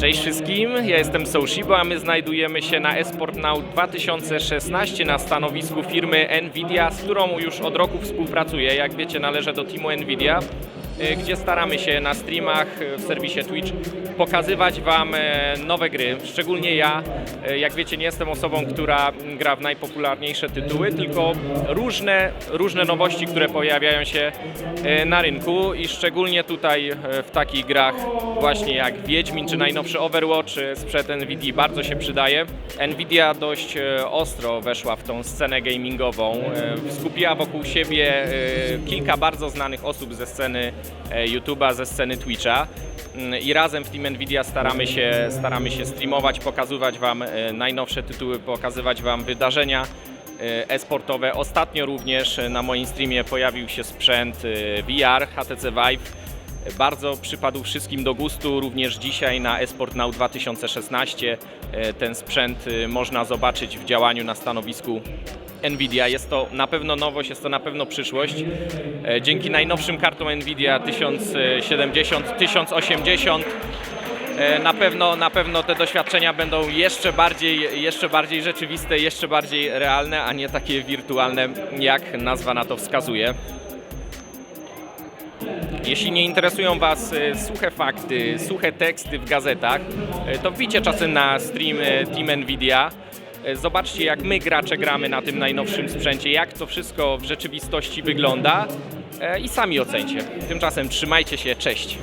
Cześć wszystkim, ja jestem Soushibo, a my znajdujemy się na Esport Now 2016 na stanowisku firmy Nvidia, z którą już od roku współpracuję. Jak wiecie, należę do teamu Nvidia, gdzie staramy się na streamach y, w serwisie Twitch pokazywać Wam e, nowe gry. Szczególnie ja, e, jak wiecie, nie jestem osobą, która gra w najpopularniejsze tytuły, tylko różne, różne nowości, które pojawiają się e, na rynku i szczególnie tutaj e, w takich grach właśnie jak Wiedźmin czy najnowszy Overwatch e, sprzed Nvidia bardzo się przydaje. Nvidia dość e, ostro weszła w tą scenę gamingową. e, Skupiła wokół siebie e, kilka bardzo znanych osób ze sceny e, YouTube'a, ze sceny Twitcha. Mm, I razem w Team Nvidia staramy się, staramy się streamować, pokazywać Wam e, najnowsze tytuły, pokazywać Wam wydarzenia e, e-sportowe. Ostatnio również e, na moim streamie pojawił się sprzęt e, VR HTC Vive. E, Bardzo przypadł wszystkim do gustu, również dzisiaj na Esport Now 2016 e, ten sprzęt e, można zobaczyć w działaniu na stanowisku Nvidia. Jest to na pewno nowość, jest to na pewno przyszłość. E, Dzięki najnowszym kartom Nvidia 1070, 1080 e, na pewno, na pewno te doświadczenia będą jeszcze bardziej, jeszcze bardziej rzeczywiste, jeszcze bardziej realne, a nie takie wirtualne, jak nazwa na to wskazuje. Jeśli nie interesują Was e, suche fakty, suche teksty w gazetach, to wbijcie czasem na stream Team Nvidia. E, Zobaczcie, jak my gracze gramy na tym najnowszym sprzęcie, jak to wszystko w rzeczywistości wygląda e, i sami ocencie. Tymczasem trzymajcie się, cześć!